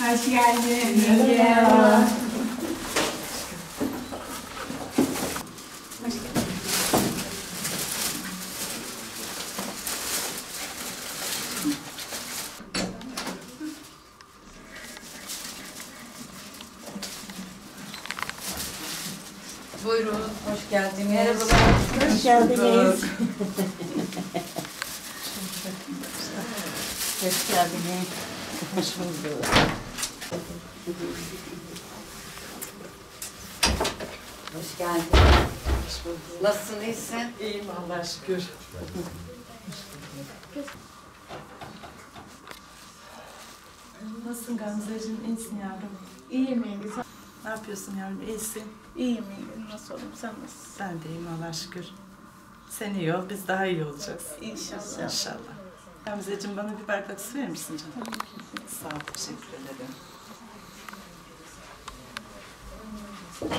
Hoş geldin. Merhaba. Buyurun, hoş geldiniz. Merhabalar. Hoş geldiniz. Hoş geldiniz. Hoş bulduk. Hoş geldin. Nasılsın, iyisin? İyiyim Allah'a şükür. Nasılsın Gamzeciğim? İyisin yavrum. İyiyim Elif. Ne yapıyorsun yavrum? İyisin. İyiyim Elif. Nasıl olayım? Sen nasılsın? Ben de iyiyim Allah'a şükür. Sen iyi ol, biz daha iyi olacağız. İnşallah. İnşallah. Gamzeciğim bana bir bardak su verir misin canım? Sağ ol, teşekkür ederim. Caner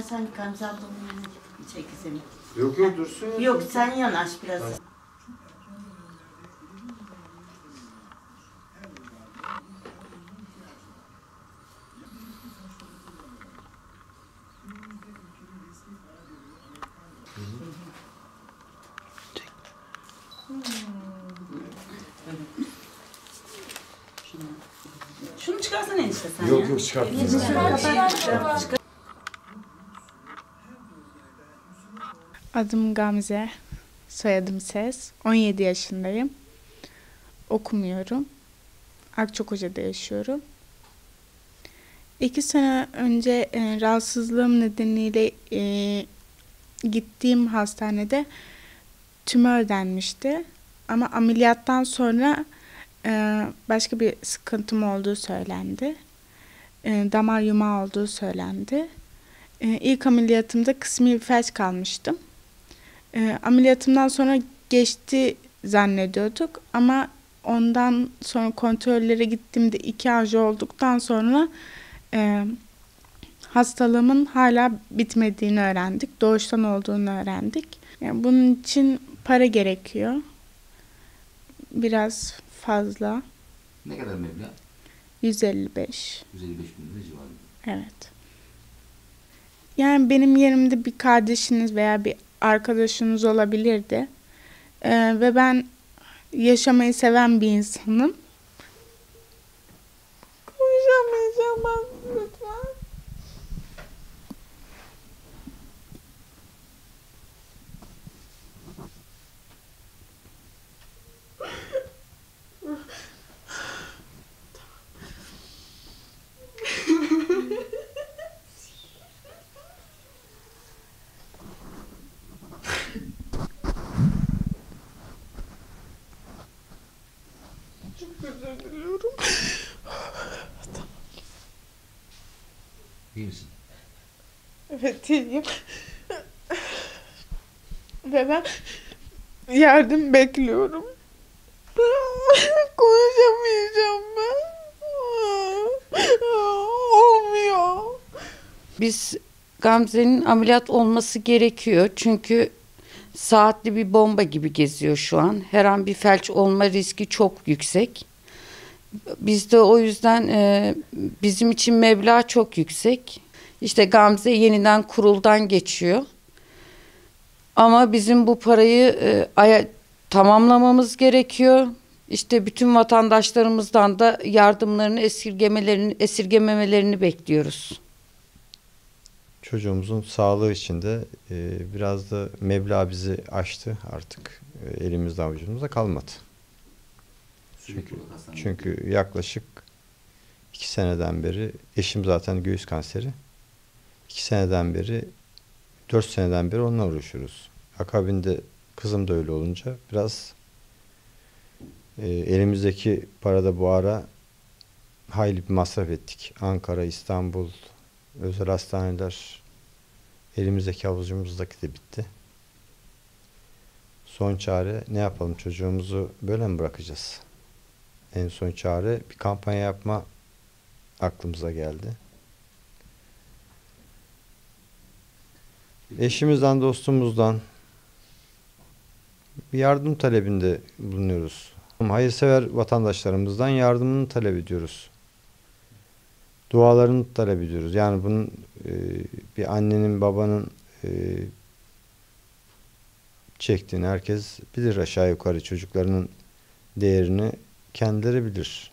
sen Gamze ablamın yanına çek seni. Yok yok dursun. Yok sen yanaş biraz. Şunu çıkarsana enişte sen ya. Yok yok çıkartmayacağım. Adım Gamze, soyadım Ses. 17 yaşındayım. Okumuyorum. Akçakoca'da yaşıyorum. İki sene önce e, rahatsızlığım nedeniyle e, gittiğim hastanede tümör denmişti. Ama ameliyattan sonra e, başka bir sıkıntım olduğu söylendi. E, damar yumağı olduğu söylendi. E, ilk ameliyatımda kısmi felç kalmıştım. Ameliyatımdan sonra geçti zannediyorduk ama ondan sonra kontrollere gittiğimde iki anji olduktan sonra e, hastalığımın hala bitmediğini öğrendik. Doğuştan olduğunu öğrendik. Yani bunun için para gerekiyor. Biraz fazla. Ne kadar meblağ? 155. 155 bin lira civarında. Evet. Yani benim yerimde bir kardeşiniz veya bir arkadaşınız olabilirdi. Ee, ve ben yaşamayı seven bir insanım. Konuşamayacağım ben lütfen. İyi misin? Evet iyiyim. Ve ben yardım bekliyorum. Konuşamayacağım ben. Olmuyor. Biz Gamze'nin ameliyat olması gerekiyor. Çünkü saatli bir bomba gibi geziyor şu an. Her an bir felç olma riski çok yüksek. Biz de o yüzden e, bizim için meblağ çok yüksek. İşte Gamze yeniden kuruldan geçiyor. Ama bizim bu parayı e, aya, tamamlamamız gerekiyor. İşte bütün vatandaşlarımızdan da yardımlarını esirgemelerini esirgememelerini bekliyoruz. Çocuğumuzun sağlığı için de e, biraz da meblağ bizi aştı artık. E, elimizde avucumuzda kalmadı. Hastanede. Çünkü yaklaşık iki seneden beri eşim zaten göğüs kanseri. İki seneden beri, dört seneden beri onunla uğraşıyoruz. Akabinde kızım da öyle olunca biraz e, elimizdeki parada bu ara hayli bir masraf ettik. Ankara, İstanbul, özel hastaneler elimizdeki avucumuzdaki de bitti. Son çare ne yapalım çocuğumuzu böyle mi bırakacağız? En son çare bir kampanya yapma aklımıza geldi. Eşimizden, dostumuzdan bir yardım talebinde bulunuyoruz. Hayırsever vatandaşlarımızdan yardımını talep ediyoruz. Dualarını talep ediyoruz. Yani bunun e, bir annenin, babanın e, çektiğini herkes bilir aşağı yukarı çocuklarının değerini kendileri bilir.